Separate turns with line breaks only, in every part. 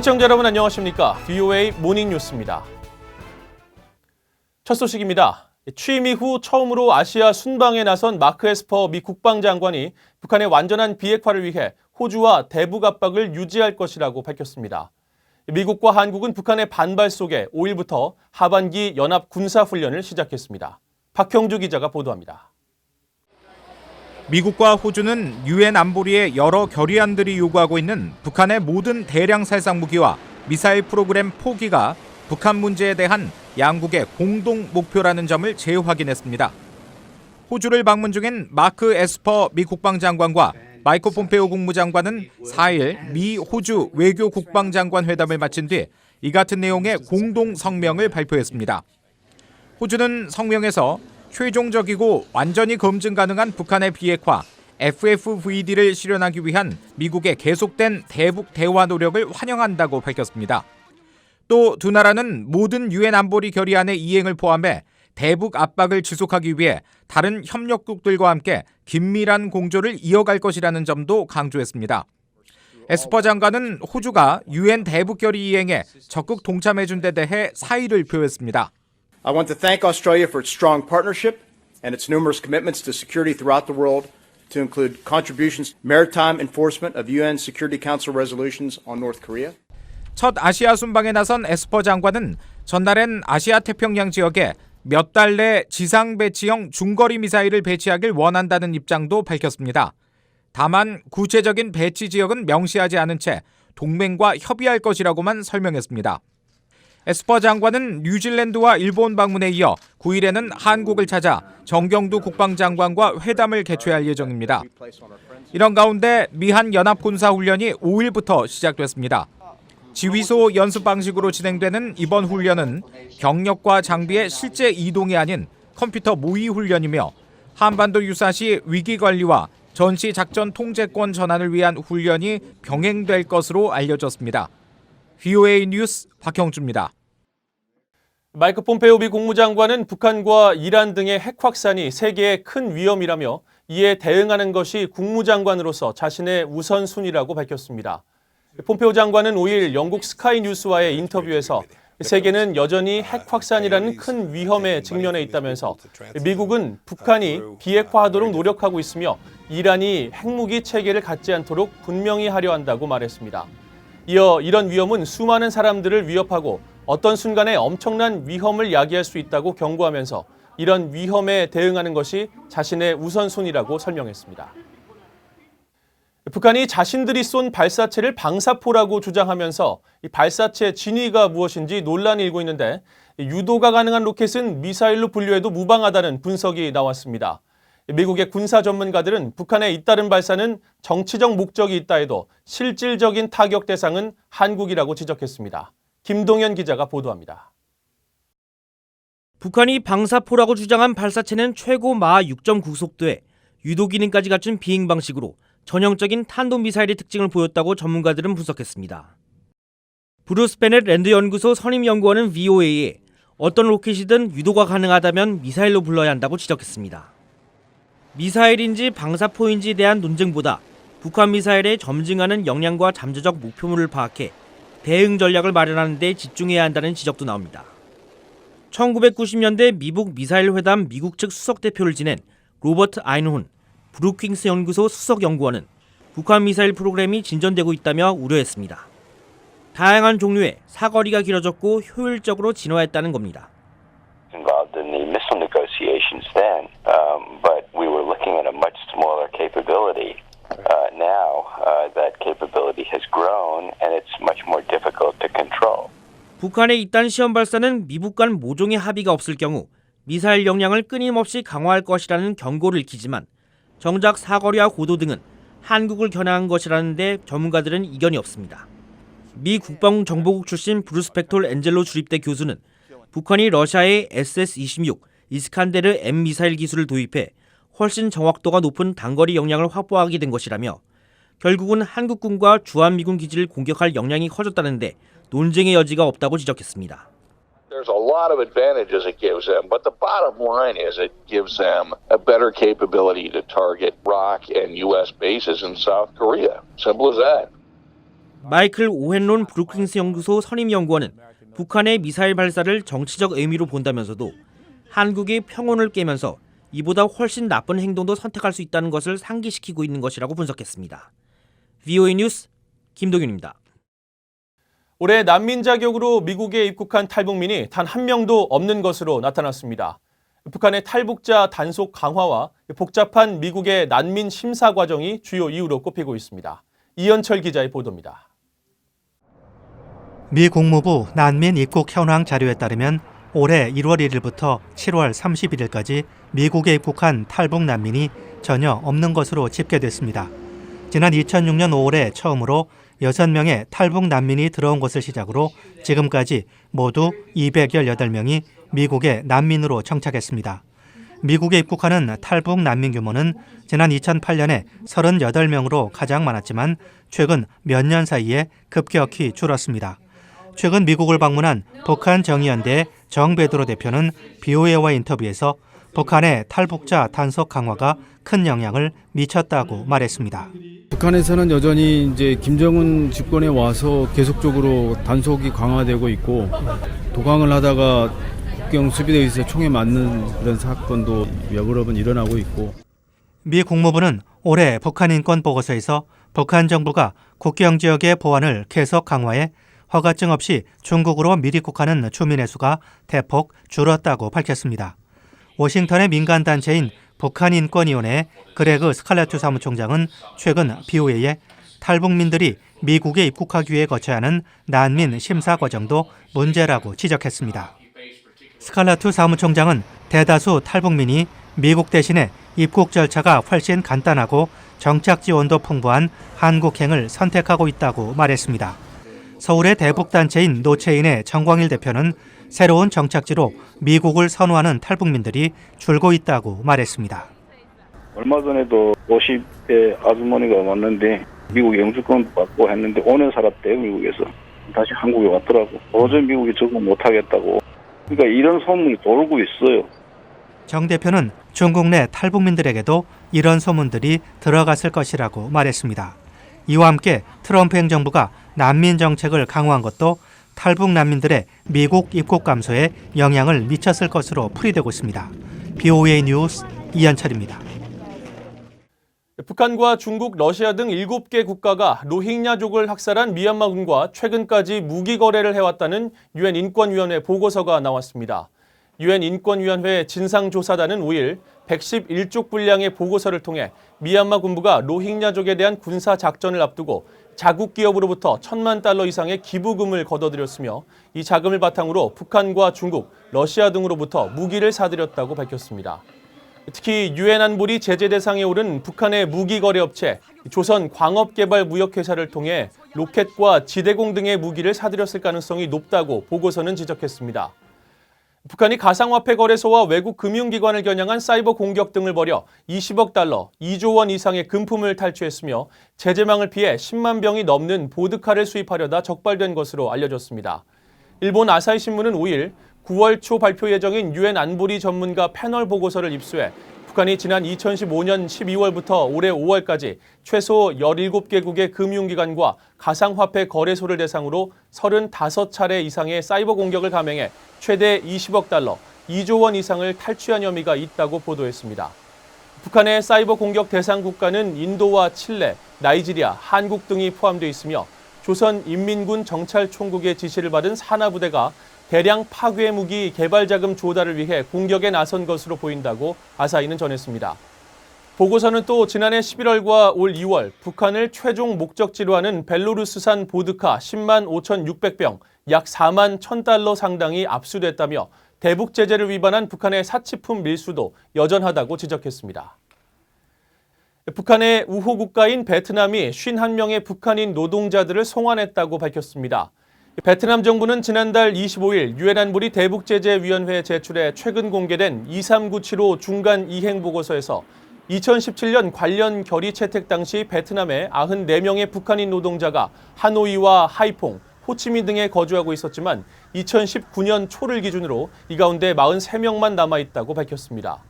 시청자 여러분 안녕하십니까? VOA 모닝 뉴스입니다. 첫 소식입니다. 취임 이후 처음으로 아시아 순방에 나선 마크 에스퍼 미 국방장관이 북한의 완전한 비핵화를 위해 호주와 대북 압박을 유지할 것이라고 밝혔습니다. 미국과 한국은 북한의 반발 속에 5일부터 하반기 연합 군사 훈련을 시작했습니다. 박형주 기자가 보도합니다.
미국과 호주는 유엔 안보리의 여러 결의안들이 요구하고 있는 북한의 모든 대량 살상 무기와 미사일 프로그램 포기가 북한 문제에 대한 양국의 공동 목표라는 점을 재확인했습니다. 호주를 방문 중인 마크 에스퍼 미 국방장관과 마이코 폼페오 국무장관은 4일 미 호주 외교 국방장관 회담을 마친 뒤 이 같은 내용의 공동 성명을 발표했습니다. 호주는 성명에서 최종적이고 완전히 검증 가능한 북한의 비핵화 FFVD를 실현하기 위한 미국의 계속된 대북 대화 노력을 환영한다고 밝혔습니다. 또 두 나라는 모든 유엔 안보리 결의안의 이행을 포함해 대북 압박을 지속하기 위해 다른 협력국들과 함께 긴밀한 공조를 이어갈 것이라는 점도 강조했습니다. 에스퍼 장관은 호주가 유엔 대북 결의 이행에 적극 동참해준 데 대해 사의를 표했습니다.
I want to thank Australia for its strong partnership and its numerous commitments to security throughout the world, to include contributions maritime enforcement of UN Security Council resolutions on North Korea.
첫 아시아 순방에 나선 에스퍼 장관은 전날엔 아시아 태평양 지역에 몇 달 내 지상 배치형 중거리 미사일을 배치하길 원한다는 입장도 밝혔습니다. 다만 구체적인 배치 지역은 명시하지 않은 채 동맹과 협의할 것이라고만 설명했습니다. 에스퍼 장관은 뉴질랜드와 일본 방문에 이어 9일에는 한국을 찾아 정경두 국방장관과 회담을 개최할 예정입니다. 이런 가운데 미한 연합군사훈련이 5일부터 시작됐습니다. 지휘소 연습 방식으로 진행되는 이번 훈련은 경력과 장비의 실제 이동이 아닌 컴퓨터 모의 훈련이며 한반도 유사시 위기 관리와 전시 작전 통제권 전환을 위한 훈련이 병행될 것으로 알려졌습니다. VOA 뉴스 박형주입니다.
마이크 폼페오 미 국무장관은 북한과 이란 등의 핵 확산이 세계의 큰 위험이라며 이에 대응하는 것이 국무장관으로서 자신의 우선순위라고 밝혔습니다. 폼페오 장관은 5일 영국 스카이 뉴스와의 인터뷰에서 세계는 여전히 핵 확산이라는 큰 위험에 직면해 있다면서 미국은 북한이 비핵화하도록 노력하고 있으며 이란이 핵무기 체계를 갖지 않도록 분명히 하려 한다고 말했습니다. 이어 이런 위험은 수많은 사람들을 위협하고 어떤 순간에 엄청난 위험을 야기할 수 있다고 경고하면서 이런 위험에 대응하는 것이 자신의 우선순위라고 설명했습니다. 북한이 자신들이 쏜 발사체를 방사포라고 주장하면서 이 발사체 진위가 무엇인지 논란이 일고 있는데 유도가 가능한 로켓은 미사일로 분류해도 무방하다는 분석이 나왔습니다. 미국의 군사 전문가들은 북한의 잇따른 발사는 정치적 목적이 있다 해도 실질적인 타격 대상은 한국이라고 지적했습니다. 김동현 기자가 보도합니다.
북한이 방사포라고 주장한 발사체는 최고 마하 6.9 속도에 유도 기능까지 갖춘 비행 방식으로 전형적인 탄도미사일의 특징을 보였다고 전문가들은 분석했습니다. 브루스 베넷 랜드 연구소 선임 연구원은 VOA에 어떤 로켓이든 유도가 가능하다면 미사일로 불러야 한다고 지적했습니다. 미사일인지 방사포인지에 대한 논쟁보다 북한 미사일의 점증하는 역량과 잠재적 목표물을 파악해 대응 전략을 마련하는 데 집중해야 한다는 지적도 나옵니다. 1990년대 미국 미사일 회담 미국 측 수석 대표를 지낸 로버트 아인혼 브루킹스 연구소 수석 연구원은 북한 미사일 프로그램이 진전되고 있다며 우려했습니다. 다양한 종류의 사거리가 길어졌고 효율적으로 진화했다는 겁니다.
involved in the missile negotiations then, um, but we were looking at a much smaller capability. Uh, now uh, that capability has grown and it's much more difficult to control.
북한의 이딴 시험 발사는 미국 간 모종의 합의가 없을 경우 미사일 역량을 끊임없이 강화할 것이라는 경고를 익히지만 정작 사거리와 고도 등은 한국을 겨냥한 것이라는데 전문가들은 이견이 없습니다. 미 국방정보국 출신 브루스 펙톨 엔젤로 주립대 교수는 북한이 러시아의 SS-26 이스칸데르 M 미사일 기술을 도입해 훨씬 정확도가 높은 단거리 역량을 확보하게 된 것이라며 결국은 한국군과 주한미군 기지를 공격할 역량이 커졌다는데 논쟁의 여지가 없다고 지적했습니다.
There's a lot of advantages it gives them, but the bottom line is it gives them a better capability to target ROC and U.S. bases in South Korea. Simple as that.
마이클 오헨론 브루킹스 연구소 선임 연구원은 북한의 미사일 발사를 정치적 의미로 본다면서도 한국이 평온을 깨면서 이보다 훨씬 나쁜 행동도 선택할 수 있다는 것을 상기시키고 있는 것이라고 분석했습니다. VOA 뉴스 김동윤입니다.
올해 난민 자격으로 미국에 입국한 탈북민이 단 한 명도 없는 것으로 나타났습니다. 북한의 탈북자 단속 강화와 복잡한 미국의 난민 심사 과정이 주요 이유로 꼽히고 있습니다. 이현철 기자의 보도입니다.
미 국무부 난민 입국 현황 자료에 따르면 올해 1월 1일부터 7월 31일까지 미국에 입국한 탈북 난민이 전혀 없는 것으로 집계됐습니다. 지난 2006년 5월에 처음으로 6명의 탈북 난민이 들어온 것을 시작으로 지금까지 모두 218명이 미국에 난민으로 정착했습니다. 미국에 입국하는 탈북 난민 규모는 지난 2008년에 38명으로 가장 많았지만 최근 몇 년 사이에 급격히 줄었습니다. 최근 미국을 방문한 북한 정의연대 정베드로 대표는 BOA와 인터뷰에서 북한의 탈북자 단속 강화가 큰 영향을 미쳤다고 말했습니다.
북한에서는 여전히 이제 김정은 집권에 와서 계속적으로 단속이 강화되고 있고 도강을 하다가 국경 수비대에서 총에 맞는 그런 사건도 여러 번 일어나고 있고
미 국무부는 올해 북한 인권 보고서에서 북한 정부가 국경 지역의 보안을 계속 강화해 허가증 없이 중국으로 밀입국하는 주민의 수가 대폭 줄었다고 밝혔습니다. 워싱턴의 민간 단체인 북한 인권위원회 그레그 스칼레투 사무총장은 최근 BOA에 탈북민들이 미국에 입국하기 위해 거쳐야 하는 난민 심사 과정도 문제라고 지적했습니다. 스칼라투 사무총장은 대다수 탈북민이 미국 대신에 입국 절차가 훨씬 간단하고 정착 지원도 풍부한 한국행을 선택하고 있다고 말했습니다. 서울의 대북 단체인 노체인의 정광일 대표는 새로운 정착지로 미국을 선호하는 탈북민들이 줄고 있다고 말했습니다.
얼마 전에도 50대 아주머니가 왔는데 미국 영주권 받고 했는데 5년 살았대요 미국에서 다시 한국에 왔더라고 도저히 미국에 적응 못하겠다고 그러니까 이런 소문이 돌고 있어요
정 대표는 중국 내 탈북민들에게도 이런 소문들이 들어갔을 것이라고 말했습니다. 이와 함께 트럼프 행정부가 난민 정책을 강화한 것도 탈북 난민들의 미국 입국 감소에 영향을 미쳤을 것으로 풀이되고 있습니다. BOA 뉴스 이현철입니다.
북한과 중국, 러시아 등 7개 국가가 로힝야족을 학살한 미얀마군과 최근까지 무기 거래를 해왔다는 유엔 인권위원회 보고서가 나왔습니다. 유엔 인권위원회 진상조사단은 5일 111쪽 분량의 보고서를 통해 미얀마 군부가 로힝야족에 대한 군사 작전을 앞두고 자국 기업으로부터 천만 달러 이상의 기부금을 거둬들였으며 이 자금을 바탕으로 북한과 중국, 러시아 등으로부터 무기를 사들였다고 밝혔습니다. 특히 유엔 안보리 제재 대상에 오른 북한의 무기 거래 업체 조선 광업개발 무역회사를 통해 로켓과 지대공 등의 무기를 사들였을 가능성이 높다고 보고서는 지적했습니다. 북한이 가상화폐 거래소와 외국 금융기관을 겨냥한 사이버 공격 등을 벌여 20억 달러, 2조 원 이상의 금품을 탈취했으며 제재망을 피해 10만 병이 넘는 보드카를 수입하려다 적발된 것으로 알려졌습니다. 일본 아사히 신문은 5일 9월 초 발표 예정인 유엔 안보리 전문가 패널 보고서를 입수해 북한이 지난 2015년 12월부터 올해 5월까지 최소 17개국의 금융기관과 가상화폐 거래소를 대상으로 35차례 이상의 사이버 공격을 감행해 최대 20억 달러, 2조 원 이상을 탈취한 혐의가 있다고 보도했습니다. 북한의 사이버 공격 대상 국가는 인도와 칠레, 나이지리아, 한국 등이 포함되어 있으며 조선 인민군 정찰총국의 지시를 받은 산하부대가 대량 파괴 무기 개발 자금 조달을 위해 공격에 나선 것으로 보인다고 아사히는 전했습니다. 보고서는 또 지난해 11월과 올 2월 북한을 최종 목적지로 하는 벨로루스산 보드카 10만 5,600병, 약 4만 1,000달러 상당이 압수됐다며 대북 제재를 위반한 북한의 사치품 밀수도 여전하다고 지적했습니다. 북한의 우호 국가인 베트남이 51명의 북한인 노동자들을 송환했다고 밝혔습니다. 베트남 정부는 지난달 25일 유엔 안보리 대북 제재 위원회에 제출해 최근 공개된 2397호 중간 이행 보고서에서 2017년 관련 결의 채택 당시 베트남에 94명의 북한인 노동자가 하노이와 하이퐁, 호치민 등에 거주하고 있었지만 2019년 초를 기준으로 이 가운데 43명만 남아 있다고 밝혔습니다.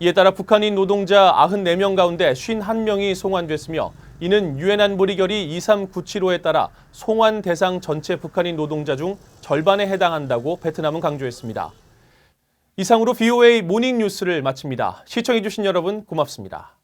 이에 따라 북한인 노동자 94명 가운데 51명이 송환됐으며 이는 유엔 안보리 결의 2397호에 따라 송환 대상 전체 북한인 노동자 중 절반에 해당한다고 베트남은 강조했습니다. 이상으로 VOA 모닝 뉴스를 마칩니다. 시청해주신 여러분 고맙습니다.